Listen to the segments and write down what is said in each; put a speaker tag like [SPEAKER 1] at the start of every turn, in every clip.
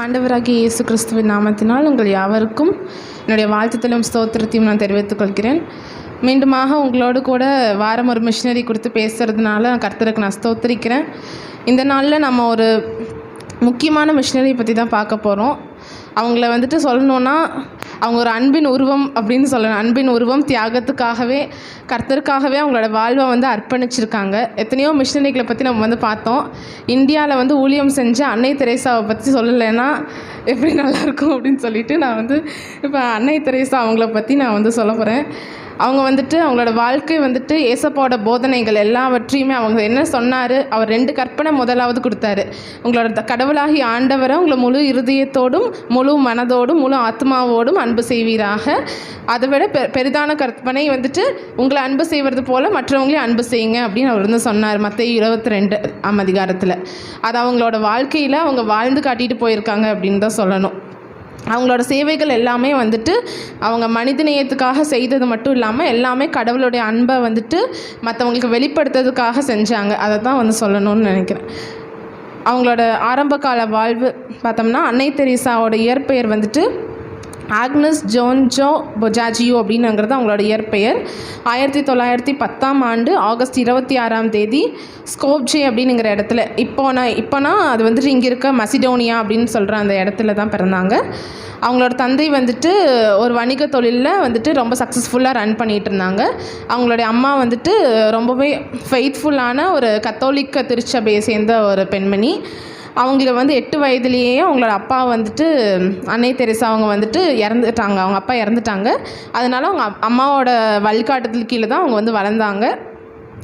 [SPEAKER 1] ஆண்டவராகிய இயேசு கிறிஸ்துவின் நாமத்தினால் உங்கள் யாவருக்கும் என்னுடைய வாழ்த்துதலும் ஸ்தோத்திரத்தையும் நான் தெரிவித்துக் கொள்கிறேன். மீண்டுமாக உங்களோடு கூட வாரம் ஒரு மிஷினரி கொடுத்து பேசுகிறதுனால கர்த்தருக்கு நான் ஸ்தோத்திரிக்கிறேன். இந்த நாளில் நம்ம ஒரு முக்கியமான மிஷினரி பற்றி தான் பார்க்க போகிறோம் அவங்கள வந்துட்டு சொல்லணுன்னா அவங்க ஒரு அன்பின் உருவம் அப்படின்னு சொல்லணும். அன்பின் உருவம் தியாகத்துக்காகவே கர்த்தருக்காகவே அவங்களோட வாழ்வை வந்து அர்ப்பணிச்சிருக்காங்க. எத்தனையோ மிஷினரிகளை பற்றி நம்ம வந்து பார்த்தோம். இந்தியாவில் வந்து ஊழியம் செஞ்ச அன்னை தெரேசாவை பற்றி சொல்லலைன்னா எப்படி நல்லாயிருக்கும் அப்படின்னு சொல்லிட்டு நான் வந்து இப்போ அன்னை தெரேசா அவங்கள பற்றி நான் வந்து சொல்ல போகிறேன் அவங்க வந்துட்டு அவங்களோட வாழ்க்கை வந்துட்டு ஏசப்பாவோட போதனைகள் எல்லாவற்றையுமே அவங்க என்ன சொன்னார்? அவர் ரெண்டு கற்பனை முதலாவது கொடுத்தாரு. உங்களோட கடவுளாகி ஆண்டவரை உங்களை முழு இருதயத்தோடும் முழு மனதோடும் முழு ஆத்மாவோடும் அன்பு செய்வீராக. அதை விட பெ பெரிதான கற்பனை வந்துட்டு உங்களை அன்பு செய்வது போல் மற்றவங்களையும் அன்பு செய்யுங்க அப்படின்னு அவர் வந்து சொன்னார். மற்ற இருபத்தி ரெண்டு ஆம் அதிகாரத்தில். அது அவங்களோட வாழ்க்கையில் அவங்க வாழ்ந்து காட்டிட்டு போயிருக்காங்க அப்படின்னு தான் சொல்லணும். அவங்களோட சேவைகள் எல்லாமே வந்துட்டு அவங்க மனிதநேயத்துக்காக செய்தது மட்டும் இல்லாமல் எல்லாமே கடவுளுடைய அன்பை வந்துட்டு மற்றவங்களுக்கு வெளிப்படுத்துறதுக்காக செஞ்சாங்க. அதை தான் வந்து சொல்லணும்னு நினைக்கிறேன். அவங்களோட ஆரம்பகால வாழ்வு பார்த்தோம்னா அன்னை தெரீசாவோட இயற்பெயர் வந்துட்டு ஆக்னஸ் ஜோன்ஜோ பொஜாஜியோ அப்படின்னுங்கிறது அவங்களோட இயற்பெயர். ஆயிரத்தி தொள்ளாயிரத்தி பத்தாம் ஆண்டு ஆகஸ்ட் இருபத்தி ஆறாம் தேதி ஸ்கோப்ஜே அப்படிங்கிற இடத்துல. இப்போ நான் இப்போனா அது வந்துட்டு இங்கே இருக்க மசிடோனியா அப்படின்னு சொல்கிற அந்த இடத்துல தான் பிறந்தாங்க. அவங்களோட தந்தை வந்துட்டு ஒரு வணிக தொழிலில் வந்துட்டு ரொம்ப சக்ஸஸ்ஃபுல்லாக ரன் பண்ணிகிட்டு இருந்தாங்க அவங்களுடைய அம்மா வந்துட்டு ரொம்பவே ஃபெய்த்ஃபுல்லான ஒரு கத்தோலிக்க திருச்சபையை சேர்ந்த ஒரு பெண்மணி. அவங்கள வந்து எட்டு வயதுலேயே அவங்களோட அப்பா வந்துட்டு அன்னை தெரசா அவங்க வந்துட்டு இறந்துட்டாங்க. அவங்க அப்பா இறந்துட்டாங்க. அதனால் அவங்க அப்- அம்மாவோட வழிகாட்டுதல் கீழே தான் அவங்க வந்து வளர்ந்தாங்க.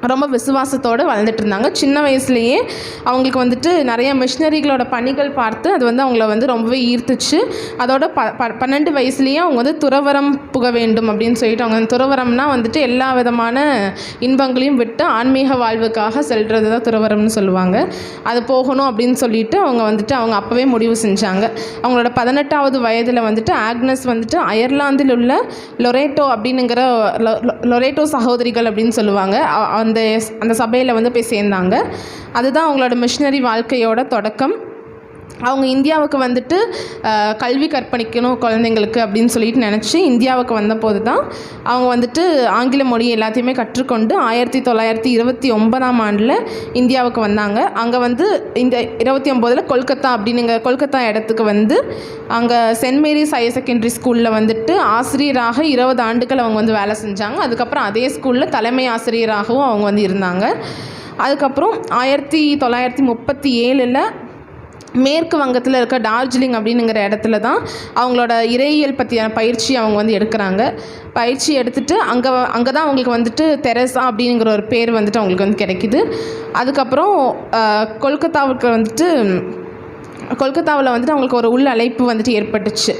[SPEAKER 1] ரொம்ப விசுவாசத்தோடு வளர்ந்துட்டு இருந்தாங்க. சின்ன வயசுலேயே அவங்களுக்கு வந்துட்டு நிறைய மிஷினரிகளோட பணிகள் பார்த்து அது வந்து அவங்கள வந்து ரொம்பவே ஈர்த்துச்சு. அதோட ப ப பன்னெண்டு வயசுலேயே அவங்க வந்து துறவரம் புக வேண்டும் அப்படின்னு சொல்லிட்டு அவங்க துறவரம்னா வந்துட்டு எல்லா விதமான இன்பங்களையும் விட்டு ஆன்மீக வாழ்வுக்காக செல்கிறது தான் துறவரம்னு சொல்லுவாங்க. அது போகணும் அப்படின்னு சொல்லிட்டு அவங்க வந்துட்டு அவங்க அப்போவே முடிவு செஞ்சாங்க. அவங்களோட பதினெட்டாவது வயதில் வந்துட்டு ஆக்னஸ் வந்துட்டு அயர்லாந்தில் உள்ள லொரேட்டோ அப்படின்னுங்கிற லொ- லொரேட்டோ சகோதரிகள் அப்படின்னு சொல்லுவாங்க. அந்த அந்த சபையில் வந்து போய் சேர்ந்தாங்க. அதுதான் அவங்களோட மிஷினரி வாழ்க்கையோட தொடக்கம். அவங்க இந்தியாவுக்கு வந்துட்டு கல்வி கற்பணிக்கணும் குழந்தைங்களுக்கு அப்படின்னு சொல்லிட்டு நினச்சி இந்தியாவுக்கு வந்தபோது தான் அவங்க வந்துட்டு ஆங்கில மொழி எல்லாத்தையுமே கற்றுக்கொண்டு ஆயிரத்தி தொள்ளாயிரத்தி இருபத்தி ஒன்பதாம் ஆண்டில் இந்தியாவுக்கு வந்தாங்க. அங்கே வந்து இந்த இருபத்தி ஒம்போதில் கொல்கத்தா அப்படின்னுங்க கொல்கத்தா இடத்துக்கு வந்து அங்கே சென்ட் மேரிஸ் ஹையர் செகண்டரி ஸ்கூலில் வந்துட்டு ஆசிரியராக இருபது ஆண்டுகள் அவங்க வந்து வேலை செஞ்சாங்க. அதுக்கப்புறம் அதே ஸ்கூலில் தலைமை ஆசிரியராகவும் அவங்க வந்து இருந்தாங்க. அதுக்கப்புறம் ஆயிரத்தி தொள்ளாயிரத்தி முப்பத்தி ஏழில் மேற்கு வங்கத்தில் இருக்க டார்ஜிலிங் அப்படிங்கிற இடத்துல தான் அவங்களோட இறையியல் பற்றியான பயிற்சி அவங்க வந்து எடுக்கிறாங்க. பயிற்சி எடுத்துட்டு அங்கே அங்கே தான் அவங்களுக்கு வந்துட்டு தெரசா அப்படிங்கிற ஒரு பேர் வந்துட்டு அவங்களுக்கு வந்து கிடைக்குது. அதுக்கப்புறம் கொல்கத்தாவுக்கு வந்துட்டு கொல்கத்தாவில் வந்துட்டு அவங்களுக்கு ஒரு உள்ள அழைப்பு வந்துட்டு ஏற்பட்டுச்சு.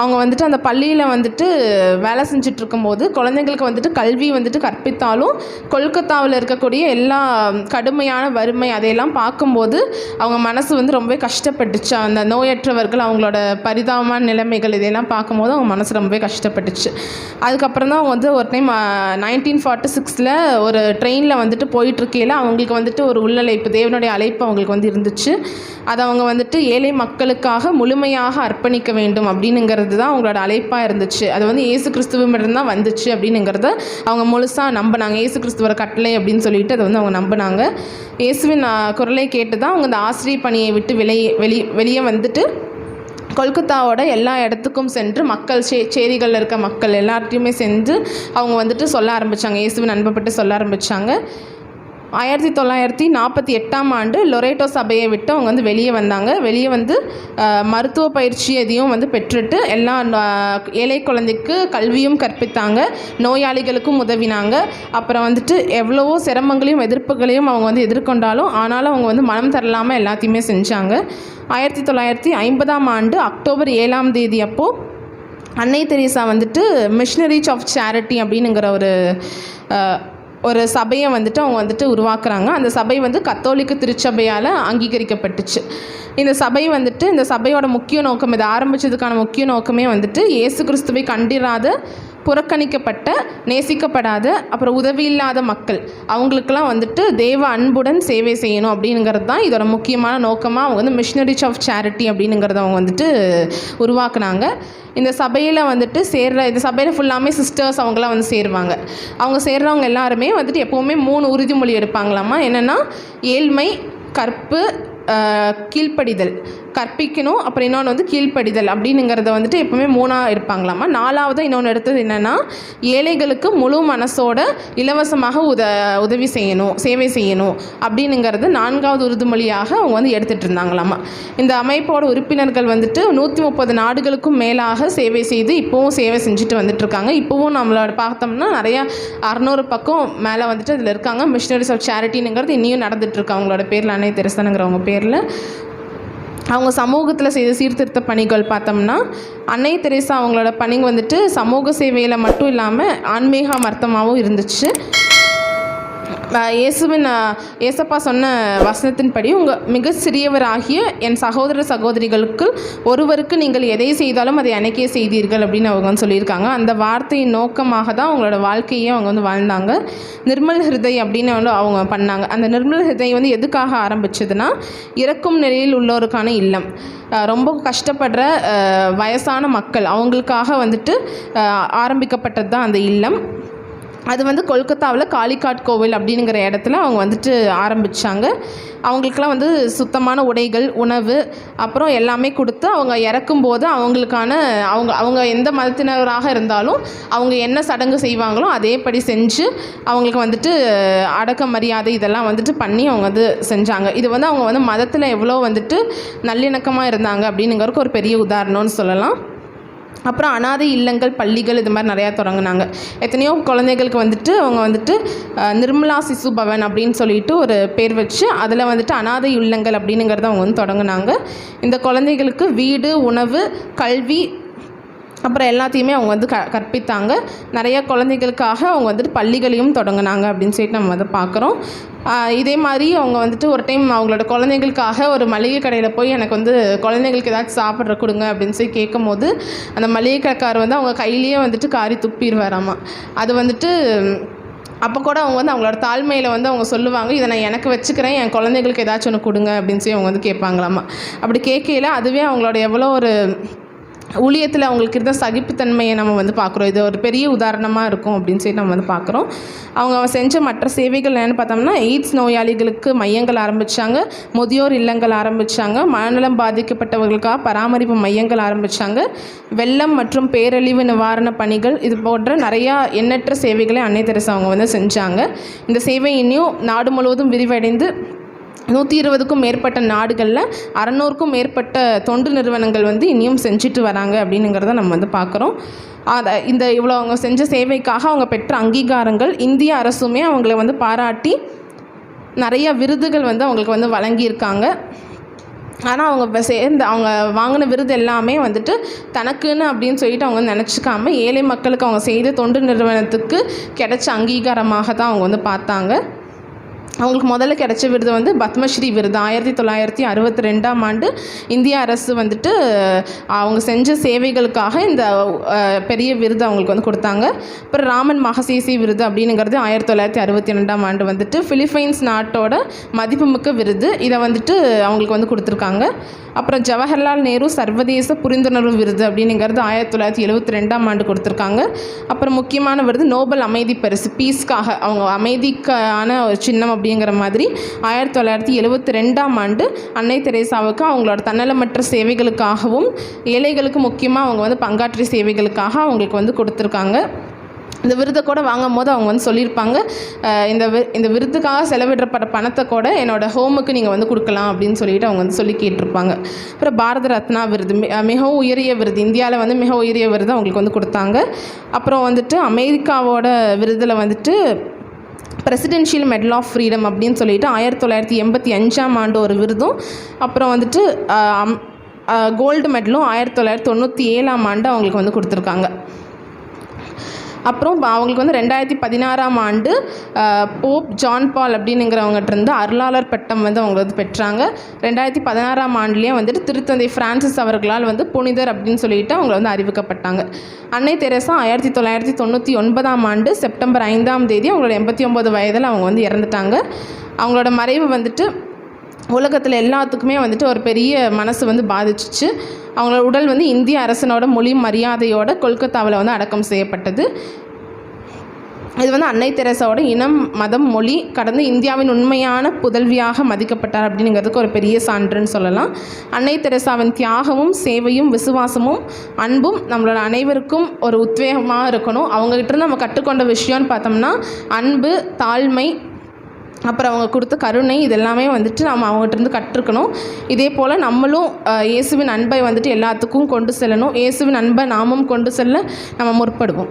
[SPEAKER 1] அவங்க வந்துட்டு அந்த பள்ளியில் வந்துட்டு வேலை செஞ்சுட்டு இருக்கும்போது குழந்தைங்களுக்கு வந்துட்டு கல்வி வந்துட்டு கற்பித்தாலும் கொல்கத்தாவில் இருக்கக்கூடிய எல்லா கடுமையான வறுமை அதையெல்லாம் பார்க்கும்போது அவங்க மனசு வந்து ரொம்பவே கஷ்டப்பட்டுச்சு. அந்த நோயற்றவர்கள் அவங்களோட பரிதாபமான நிலைமைகள் இதையெல்லாம் பார்க்கும்போது அவங்க மனசு ரொம்பவே கஷ்டப்பட்டுச்சு. அதுக்கப்புறம் தான் அவங்க வந்து ஒரு டைம் நைன்டீன் ஃபார்ட்டி சிக்ஸில் ஒரு ட்ரெயினில் வந்துட்டு போயிட்டுருக்கையில் அவங்களுக்கு வந்துட்டு ஒரு உள்ளழைப்பு தேவனுடைய அழைப்பு அவங்களுக்கு வந்து இருந்துச்சு. அதை அவங்க வந்துட்டு ஏழை மக்களுக்காக முழுமையாக அர்ப்பணிக்க வேண்டும் அப்படின்னுங்கிறது தான் அவங்களோட அழைப்பாக இருந்துச்சு. அது வந்து இயேசு கிறிஸ்துவமிடம் தான் வந்துச்சு அப்படின்னுங்கிறத அவங்க முழுசாக நம்பினாங்க. இயேசு கிறிஸ்துவர கட்டளை அப்படின்னு சொல்லிட்டு அதை வந்து அவங்க நம்பினாங்க. இயேசுவின் குரலை கேட்டு தான் அவங்க அந்த ஆசிரியர் பணியை விட்டு வெளியே வெளி வெளியே வந்துட்டு கொல்கத்தாவோட எல்லா இடத்துக்கும் சென்று மக்கள் சே சேரிகளில் இருக்க மக்கள் எல்லார்ட்டையுமே சென்று அவங்க வந்துட்டு சொல்ல ஆரம்பித்தாங்க இயேசுவின் அன்பப்பட்டு சொல்ல ஆரம்பித்தாங்க ஆயிரத்தி தொள்ளாயிரத்தி நாற்பத்தி எட்டாம் ஆண்டு லொரேட்டோ சபையை விட்டு அவங்க வந்து வெளியே வந்தாங்க. வெளியே வந்து மருத்துவ பயிற்சி எதையும் வந்து பெற்றுட்டு எல்லா ஏழை குழந்தைக்கு கல்வியும் கற்பித்தாங்க. நோயாளிகளுக்கும் உதவினாங்க. அப்புறம் வந்துட்டு எவ்வளவோ சிரமங்களையும் எதிர்ப்புகளையும் அவங்க வந்து எதிர்கொண்டாலும் ஆனாலும் அவங்க வந்து மனம் தரலாமல் எல்லாத்தையுமே செஞ்சாங்க. ஆயிரத்தி தொள்ளாயிரத்தி ஐம்பதாம் ஆண்டு அக்டோபர் ஏழாம் தேதி அப்போது அன்னை தெரேசா வந்துட்டு மிஷினரிஸ் ஆஃப் சேரிட்டி அப்படின்னுங்கிற ஒரு ஒரு சபையை வந்துட்டு அவங்க வந்துட்டு உருவாக்குறாங்க. அந்த சபை வந்து கத்தோலிக்க திருச்சபையால் அங்கீகரிக்கப்பட்டுச்சு. இந்த சபை வந்துட்டு இந்த சபையோட முக்கிய நோக்கம் இதை ஆரம்பித்ததுக்கான முக்கிய நோக்கமே வந்துட்டு இயேசு கிறிஸ்துவை கண்டிராத புறக்கணிக்கப்பட்ட நேசிக்கப்படாத அப்புறம் உதவி இல்லாத மக்கள். அவங்களுக்கெல்லாம் வந்துட்டு தேவ அன்புடன் சேவை செய்யணும் அப்படிங்கிறது தான் இதோட முக்கியமான நோக்கமாக அவங்க வந்து மிஷினரிஸ் ஆஃப் சேரிட்டி அப்படிங்கிறத அவங்க வந்துட்டு உருவாக்குனாங்க. இந்த சபையில் வந்துட்டு சேர்ற இந்த சபையில் ஃபுல்லாமே சிஸ்டர்ஸ் அவங்களாம் வந்து சேருவாங்க. அவங்க சேர்றவங்க எல்லாருமே வந்துட்டு எப்போவுமே மூணு உறுதிமொழி எடுப்பாங்களாமா? என்னென்னா ஏழ்மை கற்பு கீழ்ப்படிதல். கற்பிக்கணும் அப்புறம் இன்னொன்று வந்து கீழ்ப்படிதல் அப்படிங்கிறத வந்துட்டு எப்பவுமே மூணாக இருப்பாங்களாமா நாலாவது இன்னொன்று எடுத்தது என்னென்னா ஏழைகளுக்கு முழு மனசோட இலவசமாக உத உதவி செய்யணும் சேவை செய்யணும் அப்படின்னுங்கிறது நான்காவது உறுதிமொழியாக அவங்க வந்து எடுத்துகிட்டு இருந்தாங்களாமா? இந்த அமைப்போட உறுப்பினர்கள் வந்துட்டு நூற்றி முப்பது நாடுகளுக்கும் மேலாக சேவை செய்து இப்போவும் சேவை செஞ்சுட்டு வந்துட்டுருக்காங்க. இப்போவும் நம்மளோட பார்த்தோம்னா நிறையா அறநூறு பக்கம் மேலே வந்துட்டு அதில் இருக்காங்க. மிஷினரிஸ் ஆஃப் சேரிட்டிங்கிறது இன்னியும் நடந்துகிட்ருக்கு அவங்களோட பேரில். அன்னை தெரசனுங்கிறவங்க பேரில். அவங்க சமூகத்தில் செய்த சீர்திருத்த பணிகள் பார்த்தோம்னா அன்னை தெரேசா அவங்களோட பணி வந்துட்டு சமூக சேவையில் மட்டும் இல்லாமல் ஆன்மீக மர்த்தமாகவும் இருந்துச்சு. இயேசுவின் அஹ், ஏசப்பா சொன்ன வசனத்தின்படி உங்கள் மிக சிறியவராகிய என் சகோதர சகோதரிகளுக்கு ஒருவருக்கு நீங்கள் எதை செய்தாலும் அதை அன்னைக்கே செய்தீர்கள் அப்படின்னு அவங்க வந்து சொல்லியிருக்காங்க. அந்த வார்த்தையின் நோக்கமாக தான் அவங்களோட வாழ்க்கையை அவங்க வந்து வாழ்ந்தாங்க. நிர்மல் ஹிருதய் அப்படின்னு வந்து அவங்க பண்ணாங்க. அந்த நிர்மல் ஹிருதய் வந்து எதுக்காக ஆரம்பிச்சதுன்னா இறக்கும் நிலையில் உள்ளோருக்கான இல்லம். ரொம்ப கஷ்டப்படுற வயசான மக்கள் அவங்களுக்காக வந்துட்டு ஆரம்பிக்கப்பட்டது தான் அந்த இல்லம். அது வந்து கொல்கத்தாவில் காளிகாட் கோவில் அப்படிங்கிற இடத்துல அவங்க வந்துட்டு ஆரம்பித்தாங்க அவங்களுக்கெல்லாம் வந்து சுத்தமான உடைகள் உணவு அப்புறம் எல்லாமே கொடுத்து அவங்க இறக்கும்போது அவங்களுக்கான அவங்க அவங்க எந்த மதத்தினராக இருந்தாலும் அவங்க என்ன சடங்கு செய்வாங்களோ அதேபடி செஞ்சு அவங்களுக்கு வந்துட்டு அடக்க மரியாதை இதெல்லாம் வந்துட்டு பண்ணி அவங்க வந்து செஞ்சாங்க. இது வந்து அவங்க வந்து மதத்தில் எவ்வளோ வந்துட்டு நல்லிணக்கமாக இருந்தாங்க அப்படிங்கிறதுக்கு ஒரு பெரிய உதாரணம்னு சொல்லலாம். அப்புறம் அனாதை இல்லங்கள் பள்ளிகள் இது மாதிரி நிறையா தொடங்கினாங்க. எத்தனையோ குழந்தைகளுக்கு வந்துட்டு அவங்க வந்துட்டு நிர்மலா சிசு பவன் அப்படின்னு சொல்லிட்டு ஒரு பேர் வச்சு அதில் வந்துட்டு அனாதை இல்லங்கள் அப்படிங்கிறத அவங்க வந்து தொடங்கினாங்க. இந்த குழந்தைகளுக்கு வீடு உணவு கல்வி அப்புறம் எல்லாத்தையுமே அவங்க வந்து க கற்பித்தாங்க. நிறைய குழந்தைகளுக்காக அவங்க வந்துட்டு பள்ளிகளையும் தொடங்கினாங்க அப்படின்னு சொல்லிட்டு நம்ம வந்து பார்க்குறோம். இதே மாதிரி அவங்க வந்துட்டு ஒரு டைம் அவங்களோட குழந்தைகளுக்காக ஒரு மளிகை கடையில் போய் எனக்கு வந்து குழந்தைங்களுக்கு ஏதாச்சும் சாப்பிட்ற கொடுங்க அப்படின்னு சொல்லி கேட்கும் போது அந்த மளிகை கடைக்காரர் வந்து அவங்க கையிலேயே வந்துட்டு காரி துப்பிடுவாராமா. அது வந்துட்டு அப்போ கூட அவங்க வந்து அவங்களோட தாழ்மையில் வந்து அவங்க சொல்லுவாங்க இதை நான் எனக்கு வச்சுக்கிறேன் என் குழந்தைங்களுக்கு ஏதாச்சும் ஒன்று கொடுங்க அப்படின்னு சொல்லி அவங்க வந்து கேட்பாங்களாமா. அப்படி கேட்கையில அதுவே அவங்களோட எவ்வளோ ஒரு ஊழியத்தில் அவங்களுக்கு இருந்த சகிப்புத்தன்மையை நம்ம வந்து பார்க்குறோம். இது ஒரு பெரிய உதாரணமாக இருக்கும் அப்படின்னு சொல்லி நம்ம வந்து பார்க்குறோம். அவங்க செஞ்ச மற்ற சேவைகள் என்னென்னு பார்த்தோம்னா எய்ட்ஸ் நோயாளிகளுக்கு மையங்கள் ஆரம்பித்தாங்க முதியோர் இல்லங்கள் ஆரம்பித்தாங்க மனநலம் பாதிக்கப்பட்டவர்களுக்காக பராமரிப்பு மையங்கள் ஆரம்பித்தாங்க வெள்ளம் மற்றும் பேரழிவு நிவாரண பணிகள் இது போன்ற நிறையா எண்ணற்ற சேவைகளை அன்னை தெரசா அவங்க வந்து செஞ்சாங்க. இந்த சேவை இன்னும் நாடு முழுவதும் விரிவடைந்து நூற்றி இருபதுக்கும் மேற்பட்ட நாடுகளில் அறநூறுக்கும் மேற்பட்ட தொண்டு நிறுவனங்கள் வந்து இனியும் செஞ்சுட்டு வராங்க அப்படிங்கிறத நம்ம வந்து பார்க்குறோம் அதை இந்த இவ்வளோ அவங்க செஞ்ச சேவைக்காக அவங்க பெற்ற அங்கீகாரங்கள் இந்திய அரசுமே அவங்கள வந்து பாராட்டி நிறைய விருதுகள் வந்து அவங்களுக்கு வந்து வழங்கியிருக்காங்க. ஆனால் அவங்க இப்போ சேர்ந்து அவங்க வாங்கின விருது எல்லாமே வந்துட்டு தனக்குன்னு அப்படின்னு சொல்லிட்டு அவங்க நினச்சிக்காம ஏழை மக்களுக்கு அவங்க செய்த தொண்டு நிறுவனத்துக்கு கிடைச்ச அங்கீகாரமாக தான் அவங்க வந்து பார்த்தாங்க. அவங்களுக்கு முதல்ல கிடைச்ச விருது வந்து பத்மஸ்ரீ விருது. ஆயிரத்தி தொள்ளாயிரத்தி அறுபத்தி ரெண்டாம் ஆண்டு இந்திய அரசு வந்துட்டு அவங்க செஞ்ச சேவைகளுக்காக இந்த பெரிய விருது அவங்களுக்கு வந்து கொடுத்தாங்க. அப்புறம் ராமன் மகசேசி விருது அப்படிங்கிறது ஆயிரத்தி தொள்ளாயிரத்தி அறுபத்தி ரெண்டாம் ஆண்டு வந்துட்டு ஃபிலிப்பைன்ஸ் நாட்டோட மதிப்புமிக்க விருது. இதை வந்துட்டு அவங்களுக்கு வந்து கொடுத்துருக்காங்க. அப்புறம் ஜவஹர்லால் நேரு சர்வதேச புரிந்துணர்வு விருது அப்படிங்கிறது ஆயிரத்தி தொள்ளாயிரத்தி எழுபத்தி ரெண்டாம் ஆண்டு கொடுத்துருக்காங்க. அப்புறம் முக்கியமான விருது நோபல் அமைதி பரிசு பீஸ்க்காக. அவங்க அமைதிக்கான ஒரு சின்னம் அப்படி அப்படிங்கிற மாதிரி ஆயிரத்தி தொள்ளாயிரத்தி எழுபத்தி ரெண்டாம் ஆண்டு அன்னை தெரேசாவுக்கு அவங்களோட தன்னலமற்ற சேவைகளுக்காகவும் ஏழைகளுக்கு முக்கியமாக அவங்க வந்து பங்காற்றிய சேவைகளுக்காக அவங்களுக்கு வந்து கொடுத்துருக்காங்க. இந்த விருதை கூட வாங்கும் போது அவங்க வந்து சொல்லியிருப்பாங்க இந்த வி இந்த விருதுக்காக செலவிடப்பட்ட பணத்தை கூட என்னோட ஹோமுக்கு நீங்கள் வந்து கொடுக்கலாம் அப்படின்னு சொல்லிட்டு அவங்க வந்து சொல்லி கேட்டிருப்பாங்க. அப்புறம் பாரத ரத்னா விருது மிகவும் உயரிய விருது இந்தியாவில் வந்து மிக உயரிய விருது அவங்களுக்கு வந்து கொடுத்தாங்க. அப்புறம் வந்துட்டு அமெரிக்காவோட விருதில் வந்துட்டு பிரசிடென்ஷியல் மெடல் ஆஃப் ஃப்ரீடம் அப்படின்னு சொல்லிட்டு ஆயிரத்தி தொள்ளாயிரத்தி எண்பத்தி அஞ்சாம் ஆண்டு ஒரு விருதும் அப்புறம் வந்துட்டு கோல்டு மெடலும் ஆயிரத்தி தொள்ளாயிரத்தி தொண்ணூற்றி ஏழாம் ஆண்டு அவங்களுக்கு வந்து கொடுத்துருக்காங்க. அப்புறம் அவங்களுக்கு வந்து ரெண்டாயிரத்தி பதினாறாம் ஆண்டு போப் ஜான் பால் அப்படின்னுங்கிறவங்ககிட்ட இருந்து அருளாளர் பட்டம் வந்து அவங்க வந்து பெற்றாங்க. ரெண்டாயிரத்தி பதினாறாம் ஆண்டுலேயே வந்துட்டு திருத்தந்தை பிரான்சிஸ் அவர்களால் வந்து புனிதர் அப்படின்னு சொல்லிட்டு அவங்க வந்து அறிவிக்கப்பட்டாங்க. அன்னை தெரசா ஆயிரத்தி தொள்ளாயிரத்தி தொண்ணூற்றி ஒன்பதாம் ஆண்டு செப்டம்பர் ஐந்தாம் தேதி அவங்களோட எண்பத்தி ஒம்பது வயதில் அவங்க வந்து இறந்துட்டாங்க. அவங்களோட மறைவு வந்துட்டு உலகத்தில் எல்லாத்துக்குமே வந்துட்டு ஒரு பெரிய மனசு வந்து பாதிச்சிச்சு. அவங்களோட உடல் வந்து இந்திய அரசனோட மொழி மரியாதையோட கொல்கத்தாவில் வந்து அடக்கம் செய்யப்பட்டது. இது வந்து அன்னை தெரசாவோட இனம் மதம் மொழி கடந்து இந்தியாவின் உண்மையான புதல்வியாக மதிக்கப்பட்டார் அப்படிங்கிறதுக்கு ஒரு பெரிய சான்றுன்னு சொல்லலாம். அன்னை தெரசாவின் தியாகமும் சேவையும் விசுவாசமும் அன்பும் நம்மளோட அனைவருக்கும் ஒரு உத்வேகமாக இருக்கணும். அவங்ககிட்ட இருந்து நம்ம கற்றுக்கொண்ட விஷயம்னு பார்த்தோம்னா அன்பு தாழ்மை அப்புறம் அவங்க கொடுத்த கருணை இதெல்லாமே வந்துட்டு நம்ம அவங்ககிட்ட இருந்து கற்றுக்கணும். இதே போல் நம்மளும் இயேசுவின் அன்பை வந்துட்டு எல்லாத்துக்கும் கொண்டு செல்லணும். இயேசுவின் அன்பை நாமும் கொண்டு செல்ல நம்ம முற்படுவோம்.